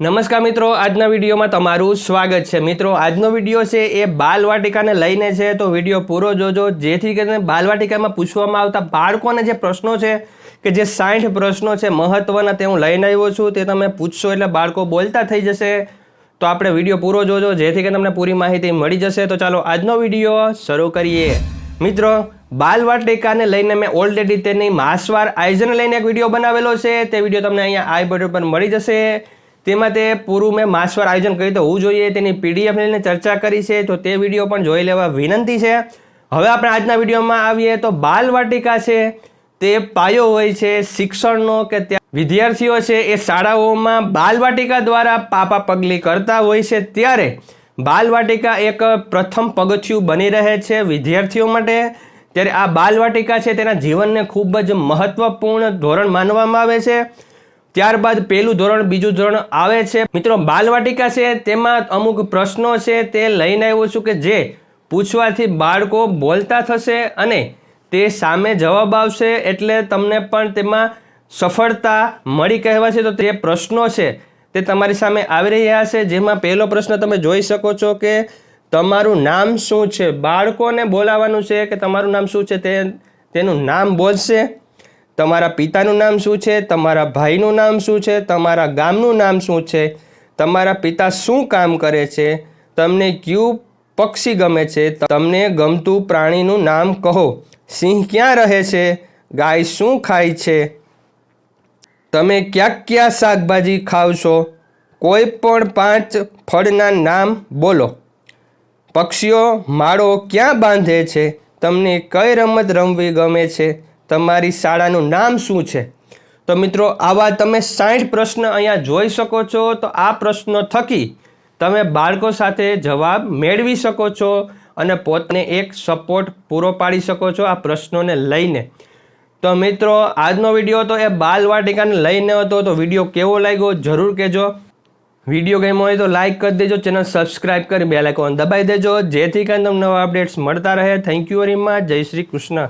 નમસ્કાર મિત્રો, આજના વિડીયોમાં તમારું સ્વાગત છે. મિત્રો, આજનો વીડિયો છે એ બાલવાટિકાને લઈને છે, તો વીડિયો પૂરો જોજો. જેથી કરીને બાલવાટિકામાં પૂછવામાં આવતા બાળકોને જે પ્રશ્નો છે, કે જે સાઠ પ્રશ્નો છે, મહત્વના તે હું લઈને આવ્યો છું, તે તમે પૂછશો એટલે બાળકો બોલતા થઈ જશે. તો આપણે વીડિયો પૂરો જોજો, જેથી કરીને તમને પૂરી માહિતી મળી જશે. તો ચાલો, આજનો વીડિયો શરૂ કરીએ. મિત્રો, બાલવાટિકાને લઈને મેં ઓલરેડી તેની માસવાર આયોજન લઈને એક વીડિયો બનાવેલો છે. તે વીડિયો તમને અહીંયા આઈ બટન પર મળી જશે. તેમાં તે પૂરું મેં માસવાર આયોજન કરી તો હોવું જોઈએ, તેની પીડીએફ લઈને ચર્ચા કરી છે, તો તે વીડિયો પણ જોઈ લેવા વિનંતી છે. હવે આપણે આજના વિડીયોમાં આવીએ તો બાલવાટિકા છે, તે પાયો હોય છે, શિક્ષણનો કે ત્યાં વિદ્યાર્થીઓ છે, એ શાળાઓમાં બાલવાટિકા દ્વારા પાપા પગલી કરતા હોય છે. ત્યારે બાલવાટિકા એક પ્રથમ પગથિયું બની રહે છે વિદ્યાર્થીઓ માટે. ત્યારે આ બાલવાટિકા છે, તેના જીવનને ખૂબ જ મહત્વપૂર્ણ ધોરણ માનવામાં આવે છે. ત્યારબાદ પહેલું ધોરણ બીજું ધોરણ આવે છે. મિત્રો, બાલવાટિકા છે, તેમાં અમુક પ્રશ્નો છે, તે લઈને આવ્યો છું કે જે પૂછવાથી બાળકો બોલતા થશે અને તે સામે જવાબ આવશે એટલે તમને પણ તેમાં સફળતા મળી કહેવાશે તો તે પ્રશ્નો છે, તે તમારી સામે આવી રહ્યા છે. જેમાં પહેલો પ્રશ્ન તમે જોઈ શકો છો કે તમારું નામ શું છે? બાળકોને બોલાવવાનું છે કે તમારું નામ શું છે? તે તેનું નામ બોલશે. તમારા પિતાનું નામ શું છે? તમારા ભાઈનું નામ શું છે? તમારા ગામનું નામ શું છે? તમારા પિતા શું કામ કરે છે? તમને કયું પક્ષી ગમે છે? તમને ગમતું પ્રાણીનું નામ કહો. સિંહ ક્યાં રહે છે? ગાય શું ખાય છે? તમે ક્યાં ક્યાં શાકભાજી ખાવ છો? કોઈ પણ પાંચ ફળના નામ બોલો. પક્ષીઓ માળો ક્યાં બાંધે છે? તમને કઈ રમત રમવી ગમે છે? તમારી શાળાનું નામ શું છે? તો મિત્રો, આવા તમે સાઠ પ્રશ્ન અહીંયા જોઈ શકો છો, તો આ પ્રશ્નો થકી તમે બાળકો સાથે જવાબ મેળવી શકો છો અને પોતને એક સપોર્ટ પૂરો પાડી શકો છો આ પ્રશ્નોને લઈને. તો મિત્રો, આજનો વીડિયો તો એ બાલવાટિકાને લઈને હતો, તો વીડિયો કેવો લાગ્યો જરૂર કહેજો. વીડિયો ગમ્યો હોય તો લાઇક કરી દેજો, ચેનલ સબસ્ક્રાઇબ કરી બે લાઇકોન દબાઈ દેજો, જેથી કરીને તમને નવા અપડેટ્સ મળતા રહે. થેન્ક યુ વેરી મચ જય શ્રી કૃષ્ણ.